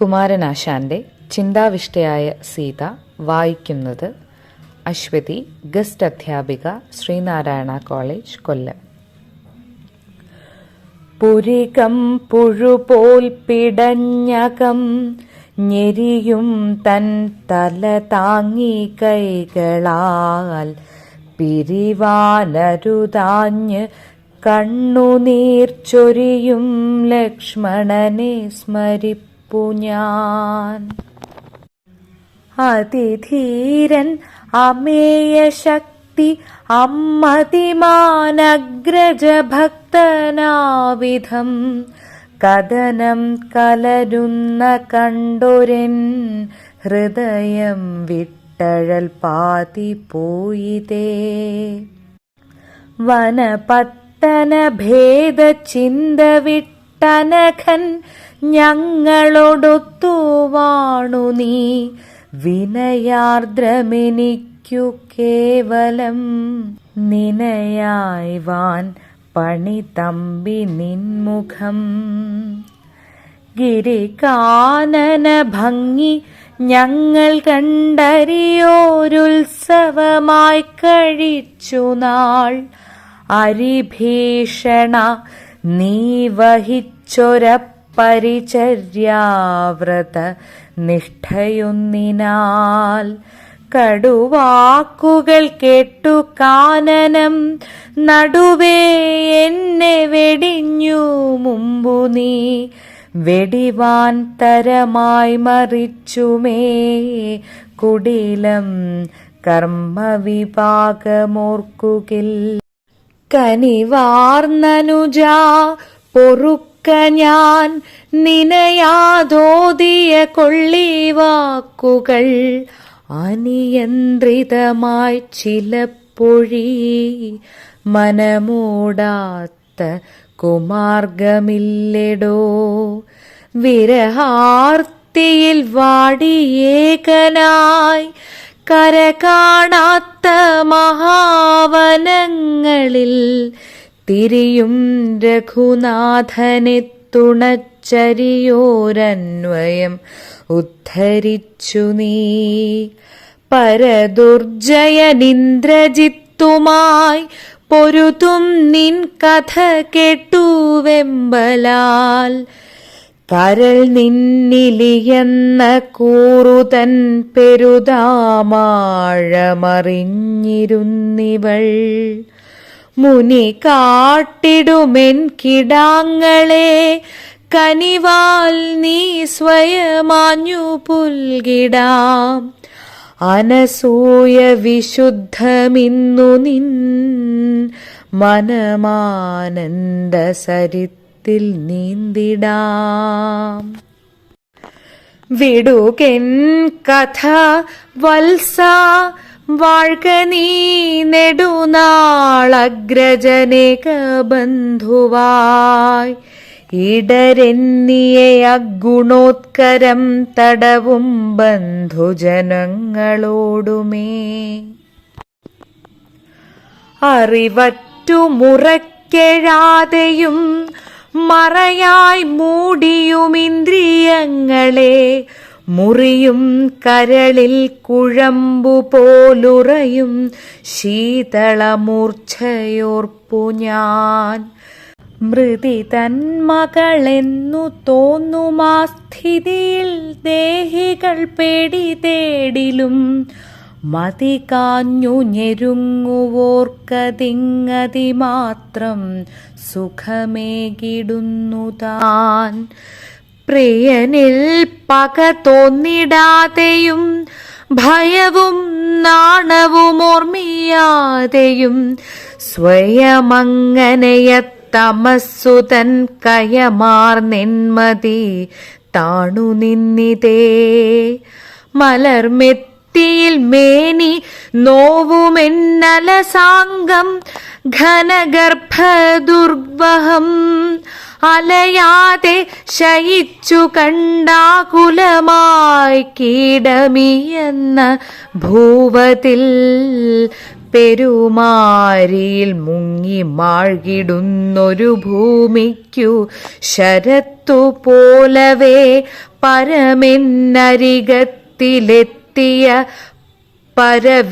കുമാരനാശാന്റെ ചിന്താവിഷ്ടയായ സീത വായിക്കുന്നത് അശ്വതി ഗസ്റ്റ് അധ്യാപിക ശ്രീനാരായണ കോളേജ് കൊല്ലം. പുരികം പുഴുപോൽ പിടഞ്ഞകം ഞെരിയും തൻ തല താങ്ങി കൈകളാൽ പിരിവാനരുതാഞ്ഞ് കണ്ണുനീർ ചൊരിയും ലക്ഷ്മണനെ സ്മരിപ്പു ഞാൻ അതിധീരൻ അമേയ ശക്തി അമ്മതിമാനഗ്രജഭക്തനാവിധം. കഥനം കലരുന്ന കണ്ടൊരൻ ഹൃദയം വിട്ടഴൽ പാതി പോയിതേ വനപത്തന ഭേദ ചിന്ത വിട്ടനഖൻ ഞങ്ങളോടൊത്തു വാണു നീ. വിനയാർദ്രമെനിക്കു കേവലം നിനയായി വാൻ പണി തമ്പി നിൻമുഖം. ഗിരികാനന ഭംഗി ഞങ്ങൾ കണ്ടരിയോരുത്സവമായി കഴിച്ചു നാൾ. അരിഭീഷണ നീ വഹിച്ചൊര പരിചര്യാവ്രത നിഷ്ഠയുന്നിനാൽ കടുവാക്കുകൾ കേട്ടു കാനനം നടുവേ എന്നെ വെടിഞ്ഞു മുമ്പു നീ വെടിവാൻ തരമായി മറിച്ചുമേ. കുടിലം കർമ്മവിഭാഗമോർക്കുകിൽ കനിവാർന്നനുജ പൊറുക്ക ഞാൻ നിനയാതോതിയ കൊള്ളിവാക്കുകൾ അനിയന്ത്രിതമായി ചിലപ്പൊഴി മനമൂടാത്ത കുമാർഗമില്ലെടോ. വിരഹാർത്തിയിൽ വാടിയേകനായി കര കാണാത്ത മഹാവനങ്ങളിൽ തിരിയും രഘുനാഥനെ തുണച്ചരിയോരന്വയം ഉദ്ധരിച്ചു നീ. പരദുർജയനിന്ദ്രജിത്തുമായി പൊരുതും നിൻ കഥ കേട്ടുവെമ്പലാൽ കരൾ നിന്നിലിയെന്ന കൂറുതൻ പെരുതാമാഴമറിഞ്ഞിരുന്നിവൾ. മുനി കാട്ടിടുമെൻ കിടാങ്ങളെ കനിവാൽ നീ സ്വയമാഞ്ഞു പുൽകിടാം. അനസൂയ വിശുദ്ധമിന്നു നിൻ മനമാനന്ദ സരിത്തിൽ നീന്തിടാം. വിടുകെൻ കഥ വത്സ വാഴ്ക നീ നെടുനാളഗ്രജനേക ബന്ധുവായി ഇടരെന്നിയ അഗുണോത്കരം തടവും ബന്ധുജനങ്ങളോടുമേ. അറിവറ്റു മുറക്കെഴാതെയും മറയായി മൂടിയുമിന്ദ്രിയങ്ങളെ മുറിയും കരളിൽ കുഴമ്പു പോലുറയും ശീതളമൂർച്ഛയോർപ്പു ഞാൻ. മൃതി തന്മകളെന്നു തോന്നുമാ സ്ഥിതിയിൽ ദേഹികൾ പേടി തേടിലും മതി കാഞ്ഞു ഞെരുങ്ങുവോർക്കതിങ്ങതി മാത്രം സുഖമേകിടുന്നു താൻ. പ്രിയനിൽ പക തോന്നിടാതെയും ഭയവും നാണവും ഓർമ്മിയാതെയും സ്വയമങ്ങനയ തമസ്സുതൻ കയമാർ നിന്മതി താണു നിന്നിതേ. മലർമെത്തിയിൽ മേനി നോവുമെന്നലസാംഗം ഘനഗർഭ ദുർവഹം അലയാതെ ശയിച്ചു കണ്ടാകുലമായി കീടമിയെന്ന ഭൂവതിൽ പെരുമാരിയിൽ മുങ്ങി മാഴ്കിടുന്നൊരു ഭൂമിക്കു ശരത്തു പോലവേ പരമെന്നരികത്തിലെത്തിയ പരവിദ്യാനിധി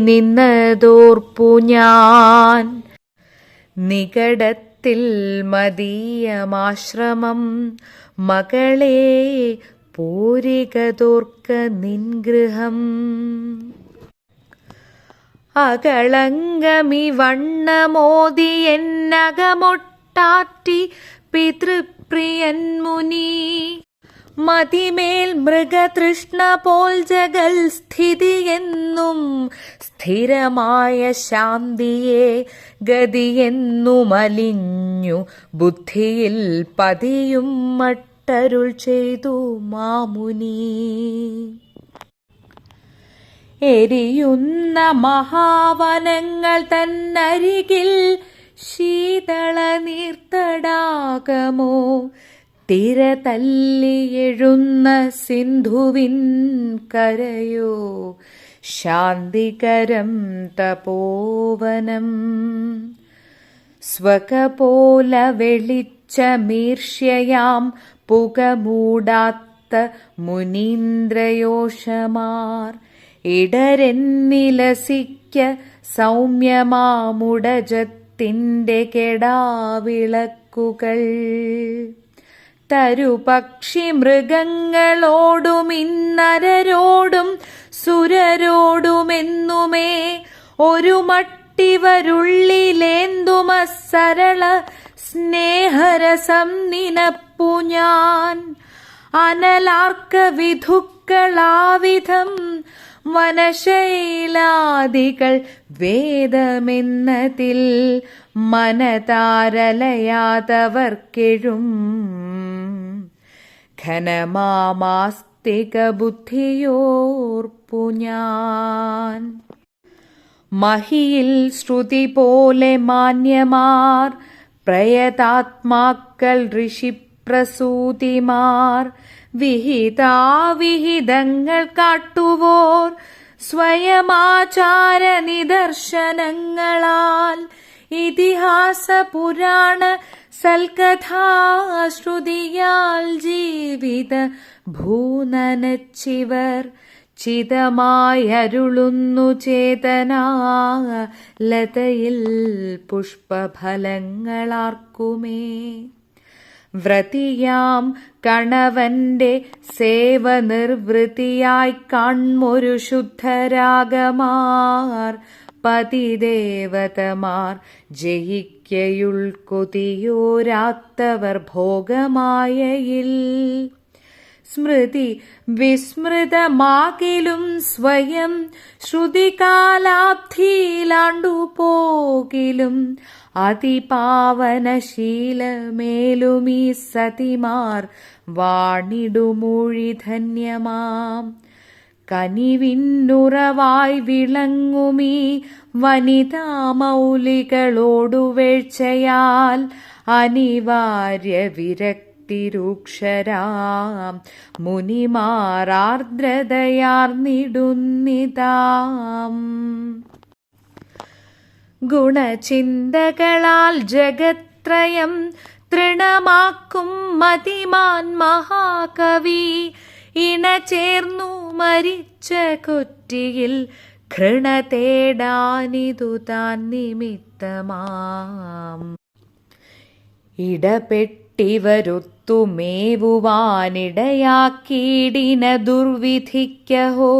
നിന്നതോർപ്പു ഞാൻ നികടത്തിൽ മദീയമാശ്രമം. മകളെ പൂരികതോർക്ക നിൻഗൃഹം അകളങ്കമി വണ്ണമോദി എന്നകമൊട്ടാറ്റി പിതൃപ്രിയൻ മുനി. മതിമേൽ മൃഗതൃഷ്ണ പോൽ ജഗൽ സ്ഥിതിയെന്നും സ്ഥിരമായ ശാന്തിയെ ഗതിയെന്നുമലിഞ്ഞു ബുദ്ധിയിൽ പതിയും മട്ടരുൾ ചെയ്തു മാമുനി. എരിയുന്ന മഹാവനങ്ങൾ തന്നരികിൽ ശീതള നീർത്തടാകമോ തിര തല്ലിയെഴുന്ന സിന്ധുവിൻ കരയോ? ശാന്തികരം തപോവനം. സ്വകപോല വെളിച്ചമീർഷ്യയാം പുകമൂടാത്ത മുനീന്ദ്രയോഷമാർ. ഇടരെന്നിലസിക്ക സൗമ്യമാമുടജത്തിന്റെ കെടാവിളക്കുകൾ. തരുപക്ഷി മൃഗങ്ങളോടും ഇന്നരരോടും സുരരോടുമെന്നുമേ. ഒരു മട്ടിവരുള്ളിലേന്തുമ സരള സ്നേഹരസം നിനപ്പു ഞാൻ. അനലാർക്ക വിധുക്കളാവിധം വനശൈലാദികൾ വേദമെന്നതിൽ മനതാരലയാതവർക്കെഴും ഘനമാമാസ്തിക ബുദ്ധിയോർപ്പു ഞാൻ മഹിയിൽ ശ്രുതി പോലെ മാന്യമാർ പ്രയതാത്മാക്കൾ ഋഷിപ്രസൂതിമാർ. വിഹിതാവിഹിതങ്ങൾ കാട്ടുവോർ സ്വയമാചാര നിദർശനങ്ങളാൽ ഇതിഹാസ പുരാണ സൽക്കഥാശ്രുതിയാൽ ജീവിത ഭൂനനച്ചിവർ ചിതമായരുളുന്നു ചേതനാ ലതയിൽ പുഷ്പഫലങ്ങളാർക്കുമേ. വ്രതിയാം കണവന്റെ സേവ നിർവൃത്തിയായി കൺമൊരു ശുദ്ധരാഗമാർ പതിദേവതമാർ ജയിക്കയുൾ കൊതിയോരാത്തവർ ഭോഗമായയിൽ. സ്മൃതി വിസ്മൃതമാകിലും സ്വയം ശ്രുതികാലാബ്ധിയിലാണ്ടു പോകിലും അതിപാവനശീലമേലുമീ സതിമാർ വാണിടുമൂഴി ധന്യമാം. കനിവിന്നുറവായി വിളങ്ങുമീ വനിതാ മൗലികളോടുവേഴ്ചയാൽ അനിവാര്യ വിരക്തിരൂക്ഷരാം മുനിമാറാർദ്രതയാർന്നിടുന്നിതാം ഗുണചിന്തകളാൽ ജഗത്രയം തൃണമാക്കും മതിമാൻ മഹാകവി. ഇണ ചേർന്നു മരിച്ച കൊറ്റിയിൽ ഘൃണ തേടാനിതു താൻ നിമിത്തമാം. ഇടപെട്ടിവരൊത്തുമേവുവാനിടയാക്കീടിന ദുർവിധിക്കഹോ.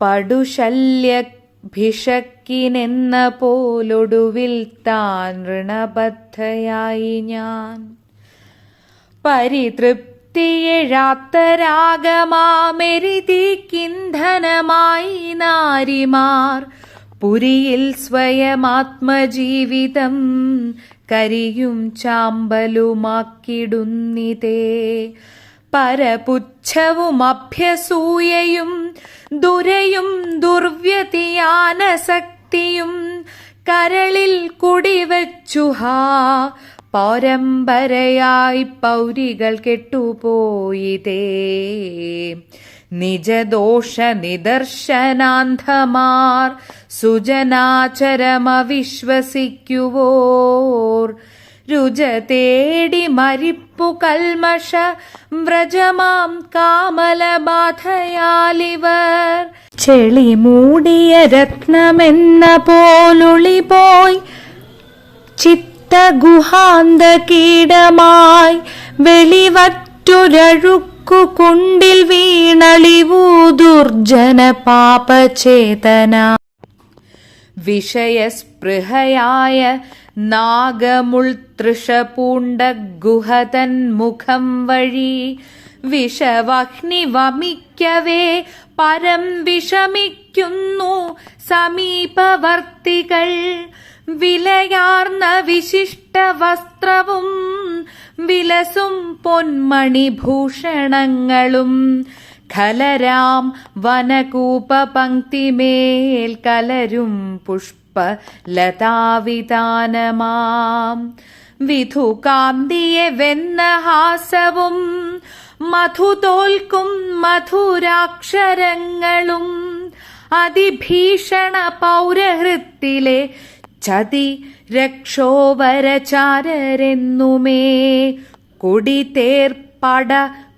പടുശല്യ ഭിഷക്കിനെന്ന പോലൊടുവിൽ താൻ ഋണബദ്ധയായി ഞാൻ. പരിതൃപ്തിയെഴാത്തരാഗമാമെരിതിക്കിന്ധനമായി നാരിമാർ. പുരിയിൽ സ്വയമാത്മജീവിതം കരിയും ചാമ്പലുമാക്കിടുന്നിതേ. പരപുച്ഛവും അഭ്യസൂയയും ദുരയും ദുർവ്യതിയാനസക്തിയും കരളിൽ കുടിവച്ചുഹാ. പരമ്പരയായി പൗരികൾ കെട്ടുപോയിതേ. നിജദോഷ നിദർശനാന്ധമാർ സുജനാചരമവിശ്വസിക്കുവോർ. രുച തേടി മരിപ്പു കൽമഷ വ്രജമാം കാമലബാധയാലിവർ. ചെളി മൂടിയ രത്നമെന്ന പോലുളി പോയി ചിത്തഗുഹാന്ത കീടമായി വെളിവറ്റുരഴുക്കു കുണ്ടിൽ വീണളിവൂ ദുർജന പാപചേതന. വിഷയസ്പൃഹയായ നാഗമുൾതൃഷ പൂണ്ട ഗുഹതൻ മുഖം വഴി വിഷവഹ്നി വമിക്കവേ പരം വിഷമിക്കുന്നു സമീപവർത്തികൾ വിലയാർന്ന വിശിഷ്ട വസ്ത്രവും വിലസും പൊന്മണിഭൂഷണങ്ങളും ഖലരാം വനകൂപപങ്ക്തിമേൽ കലരും പുഷ്പ ലതാവിതാനമാം വിധുകാന്തിയെ വെന്ന ഹാസവും മധു തോൽക്കും മധുരാക്ഷരങ്ങളും അതിഭീഷണ പൗരഹൃത്തിലെ ചതി രക്ഷോവരചാരരെന്നുമേ. കൊടിതേർപ്പട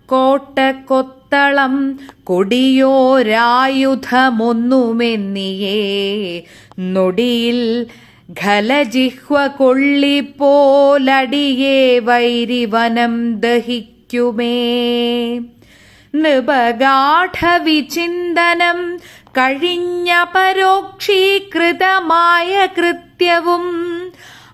കോട്ട കൊത്തളം കൊടിയോരായുധമൊന്നുമെന്നിയേ. നൊടിയിൽ ഖലജിഹ്വ കൊള്ളിപ്പോലടിയേ വൈരിവനം ദഹിക്കുമേ. നൃപഗാഠവിചിന്തനം കഴിഞ്ഞ പരോക്ഷീകൃതമായ കൃത്യവും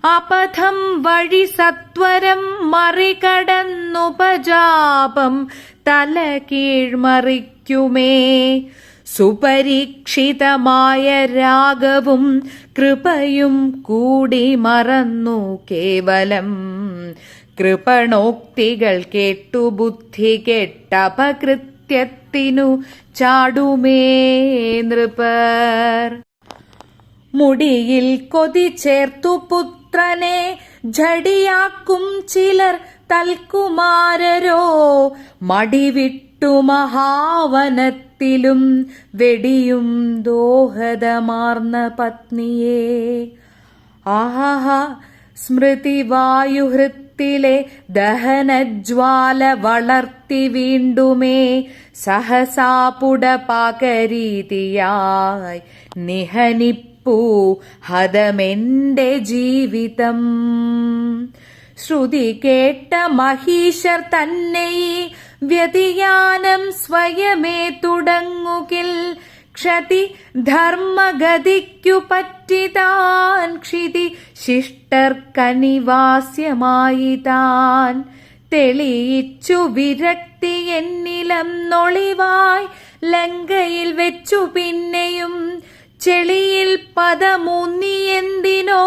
അപഥം വഴി സത്വരം മറികടന്നുപജാപം തല കീഴ്മറിക്കുമേ സുപരീക്ഷിതമായ രാഗവും കൃപയും കൂടി മറന്നു കേവലം. കൃപണോക്തികൾ കേട്ടു ബുദ്ധി കെട്ടപകൃത്യത്തിനു ചാടുമേ നൃപർ. മുടിയിൽ കൊതി ചേർത്തു പുത്രനെ ജടിയാക്കും ചിലർ തൽക്കുമാരരോ മടിവിട്ടു മഹാവനത്തിലും വെടിയും ദോഹദമാർന്ന പത്നിയെ. ആഹാ സ്മൃതിവായുഹൃത്തിലെ ദഹനജ്വാല വളർത്തി വീണ്ടുമേ സഹസാപുട പാകരീതിയായി നിഹനിപ്പൂ ഹതമെന്റെ ജീവിതം. ശ്രുതി കേട്ട മഹീശർ തന്നെ വ്യതിയാനം സ്വയമേ തുടങ്ങുകിൽ. ക്ഷതി ധർമ്മഗതിക്കു പറ്റിതാൻ ക്ഷിതി ശിഷ്ടർക്കനിവാസ്യമായി താൻ തെളിയിച്ചു വിരക്തി എന്നിലം നൊളിവായി ലങ്കയിൽ വെച്ചു പിന്നെയും ചെളിയിൽ പദമൂന്നിയെന്തിനോ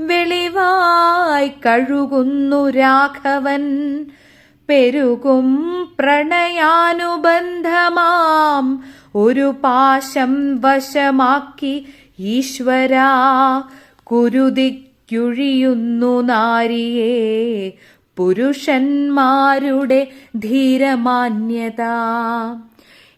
വെളിവായി കഴുകുന്നു രാഘവൻ. പെരുകും പ്രണയാനുബന്ധമാം ഒരു പാശം വശമാക്കി ഈശ്വരാ കുരുതിക്കുഴിയുന്നു നാരിയെ. പുരുഷന്മാരുടെ ധീരമാന്യത.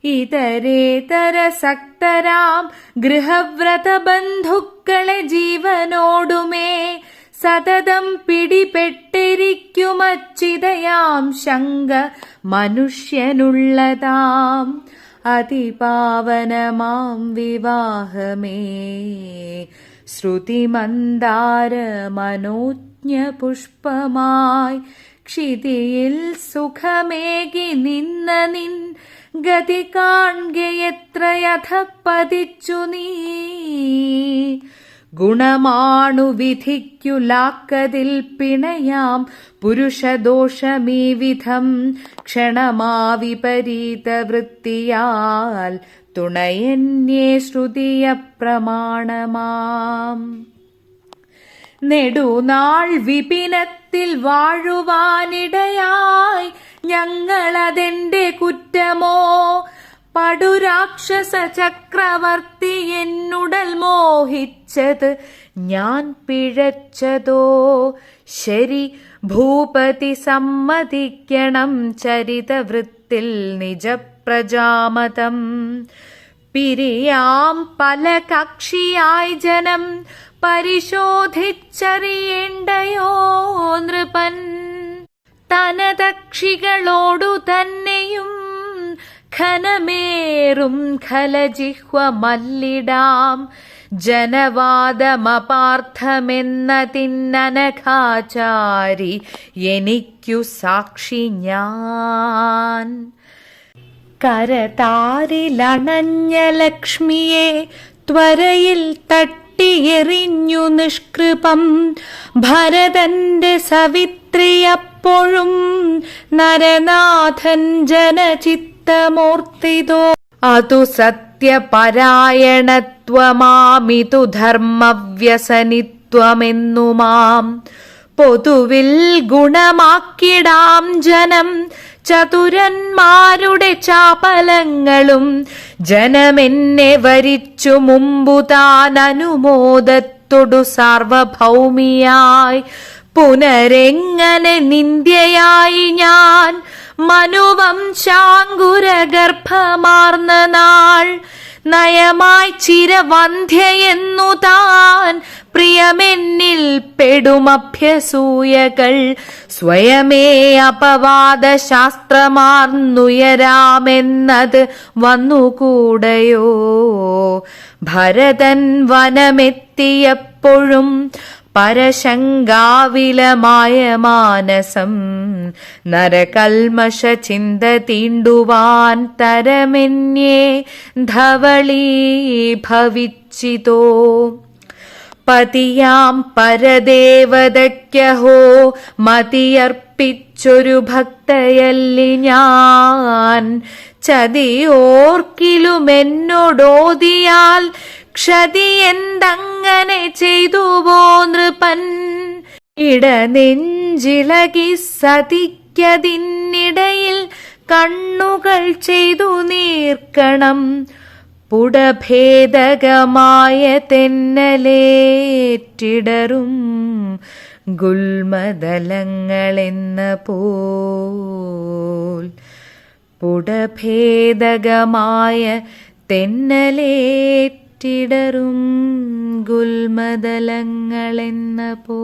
ഇതരേതര സക്തരാം ഗൃഹവ്രത ബന്ധുക്കളെ ജീവനോടുമേ സതതം പിടിപെട്ടിരിക്കുമച്ചിതയാം ശങ്ക മനുഷ്യനുള്ളതാം. അതിപാവനമാം വിവാഹമേ. ശ്രുതിമന്ദാര മനോജ്ഞ പുഷ്പമായി ക്ഷിതിയിൽ സുഖമേകി നിന്ന നിൻ ഗതി കാണുകയത്രയഥ പതിച്ചു നീ? ഗുണമാണു വിധിക്കുലാക്കതിൽ പിണയാം. പുരുഷദോഷമീ വിധം ക്ഷണമാവിപരീത വൃത്തിയാൽ തുണയന്യേ ശ്രുതിയ പ്രമാണമാം. നെടുനാൾ വിപിനത്തിൽ വാഴുവാനിടയായി ഞങ്ങളതെന്റെ കുറ്റമോ? പടുരാക്ഷസ ചക്രവർത്തി എന്നുടൽ മോഹിച്ചത് ഞാൻ പിഴച്ചതോ? ശരി ഭൂപതി സമ്മതിക്കണം ചരിതവൃത്തിൽ നിജപ്രജാമതം. പിരിയാം പല കക്ഷിയായി ജനം പരിശോധിച്ചറിയേണ്ടയോ നൃപൻ? തനതക്ഷികളോടു തന്നെയും ഖനമേറും ഖലജിഹ്വ മല്ലിടാം ജനവാദമപാർത്ഥമെന്നതിന്നനഘാചാരി എനിക്കു സാക്ഷി ഞാൻ. കരതാരിലണഞ്ഞ ലക്ഷ്മിയെ ത്വരയിൽ തട്ടിയെറിഞ്ഞു നിഷ്കൃപം. ഭരതന്റെ സവിത്രിയപ്പോഴും നരനാഥൻ ജനചിത്തമൂർത്തിതോ. അതു സത്യപരായണത്വമാമിതു ധർമ്മവ്യസനിത്വമെന്നുമാം. പൊതുവിൽ ഗുണമാക്കിടാം ജനം. ചതുരന്മാരുടെ ചാപലങ്ങളും ജനമെന്നെ വരിച്ചു മുമ്പു താൻ അനുമോദത്തൊടു സാർവഭൗമിയായി. പുനരെങ്ങനെ നിന്ദ്യയായി ഞാൻ? മനുവം ശാങ്കുര ഗർഭമാർന്ന നാൾ നയമായി ചിരവന്ധ്യയെന്നു താൻ പ്രിയമെന്നിൽ പെടുമഭ്യസൂയകൾ സ്വയമേ അപവാദ ശാസ്ത്രമാർന്നുയരാമെന്നത് വന്നുകൂടയോ? ഭരതൻ വനമെത്തിയപ്പോഴും പരശങ്കാവിലമായ മാനസം നരകൽമഷ ചിന്ത തീണ്ടുവാൻ തരമെന്യേ ധവളീ ഭവിച്ചിതോ. പതിയാം പരദേവതയ്ക്കഹോ മതിയർപ്പിച്ചൊരു ഭക്തയല്ലി ഞാൻ. ചതിയോർക്കിലുമെന്നോടോതിയാൽ ക്ഷതി എന്തങ്ങനെ ചെയ്തുവോ നൃപൻ ഇടനെഞ്ചിളകി സതിക്കതിനിടയിൽ കണ്ണുകൾ ചെയ്തു നീർക്കണം. പുടഭേദകമായ തെന്നലേറ്റിടറും ഗുൽമതലങ്ങളെന്ന പോൽ. പുടഭേദകമായ തെന്നലേറ്റിടറും ഗുൽമതലങ്ങളെന്ന പോ